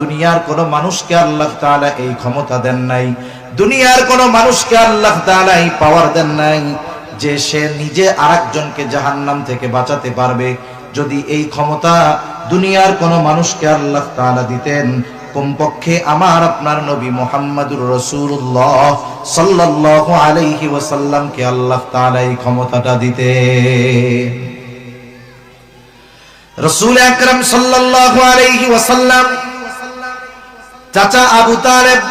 দুনিয়ার কোন মানুষকে আল্লাহ তাআলা এই ক্ষমতা দেন নাই। দুনিয়ার কোন মানুষকে আল্লাহ তাআলা এই পাওয়ার দেন নাই যে সে নিজে আরেকজনকে জাহান্নাম থেকে বাঁচাতে পারবে। যদি এই ক্ষমতা দুনিয়ার কোন মানুষকে আল্লাহ তাআলা দিতেন, কমপক্ষে আমার, আপনার নবী মোহাম্মদুর রসুল্লাহ সাল্লাল্লাহু আলাইহি ওয়াসাল্লামকে আল্লাহ তাআলা এই ক্ষমতাটা দিতেন। রসুল আকরাম সাল্লাল্লাহু আলাইহি ওয়াসাল্লাম চাচা আবু তালেব,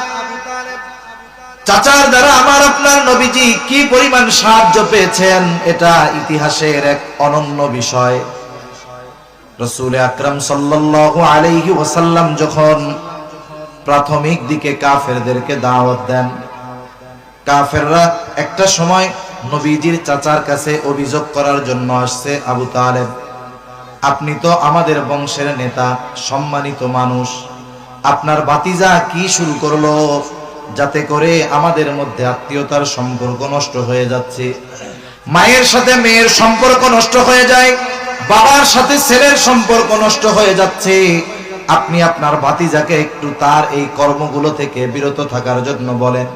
চাচার দ্বারা আমার আপনার নবীজি কি পরিমাণ সাহায্য পেয়েছেন, এটা ইতিহাসের এক অনন্য বিষয়। রসুল আকরাম সাল্লাল্লাহু আলাইহি যখন প্রাথমিক দিকে কাফেরদেরকে দাওয়াত দেন, কাফেররা একটা সময় নবীজির চাচার কাছে অভিযোগ করার জন্য আসছে, আবু তালেব, আপনি তো আমাদের বংশের নেতা, সম্মানিত মানুষ আপনার বাতিজা কি শুরু করল? যাতে করে আমাদের মধ্যে আত্মীয়তার সম্পর্ক নষ্ট হয়ে যাচ্ছে। মায়ের সাথে মেয়ের সম্পর্ক নষ্ট হয়ে যায়, বাবার সাথে ছেলের সম্পর্ক নষ্ট হয়ে যাচ্ছে। আপনি আপনার ভাতিজাকে একটু তার এই কর্মগুলো থেকে বিরত থাকার জন্য বলেন।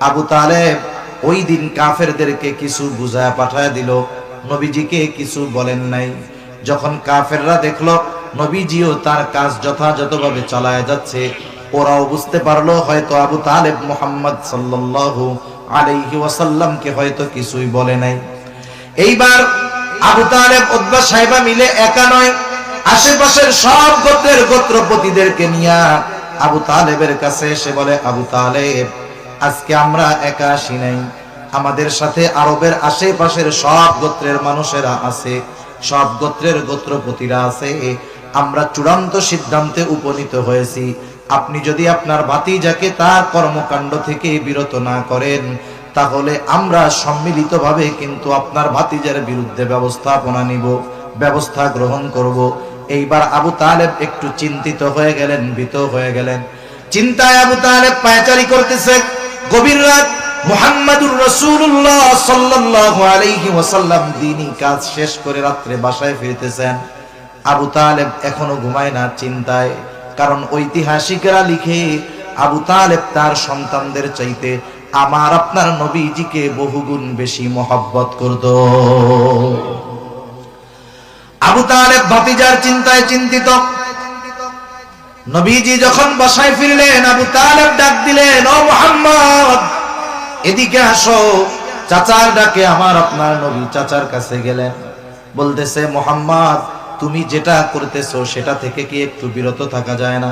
আবু তালেব ওই দিন কাফেরদেরকে কিছু বুঝায় পাঠায় দিল। নবীজিকে কিছু বলেন নাই। যখন কাফেররা দেখল নবীজিও তার কাজ যথাযথভাবে চালায় যাচ্ছে। ওরাও বুঝতে পারল, হয়তো আবু তালেব মোহাম্মদ সাল্লাল্লাহু আলাইহি ওয়াসাল্লামকে হয়তো কিছুই বলে নাই। এইবার আবু তালেব উদ্বা সাহেবা মিলে একা নয়, আশেপাশের সব গোত্রের গোত্রপতিদেরকে নিয়ে আবু তালেবের কাছে এসে বলে, আবু তালেব, আজকে আমরা একা আসি নাই। আমাদের সাথে আরবের আশেপাশের সব গোত্রের মানুষেরা আছে, সব গোত্রের গোত্রপতিরা আছে। আমরা চূড়ান্ত সিদ্ধান্তে উপনীত হয়েছি। আপনি যদি আপনার ভাতিজাকে তার কর্মকাণ্ড থেকে বিরত না করেন, তাহলে আমরা সম্মিলিতভাবে কিন্তু আপনার ভাতিজার বিরুদ্ধে ব্যবস্থাপনা নিব, ব্যবস্থা গ্রহণ করব। এইবার আবু তালেব একটু চিন্তিত হয়ে গেলেন, ভীত হয়ে গেলেন। চিন্তায় আবু তালেব পায়চারি করতেছে। গভীর রাত মুহাম্মাদুর রাসূলুল্লাহ সাল্লাল্লাহু আলাইহি ওয়াসাল্লাম দিনই কাজ শেষ করে রাত্রে বাসায় ফিরতেছেন। আবু তালেব এখনও ঘুমায় না চিন্তায়, কারণ ঐতিহাসিকরা লিখে আবু তালেব তার সন্তানদের চাইতে আমার আপনার নবীজিকে বহুগুণ বেশি মহব্বত করত। আবু তালেব ভাতিজার চিন্তায় চিন্তিত। নবীজি যখন বাসায় ফিরলেন, আবু তালেব ডাক দিলেন, ও মোহাম্মদ, এদিকে আসো। চাচার ডাকে আমার আপনার নবী চাচার কাছে গেলেন। বলতেছে, মোহাম্মদ তুমি যেটা করতেছো সেটা থেকে কি একটু বিরত থাকা যায় না?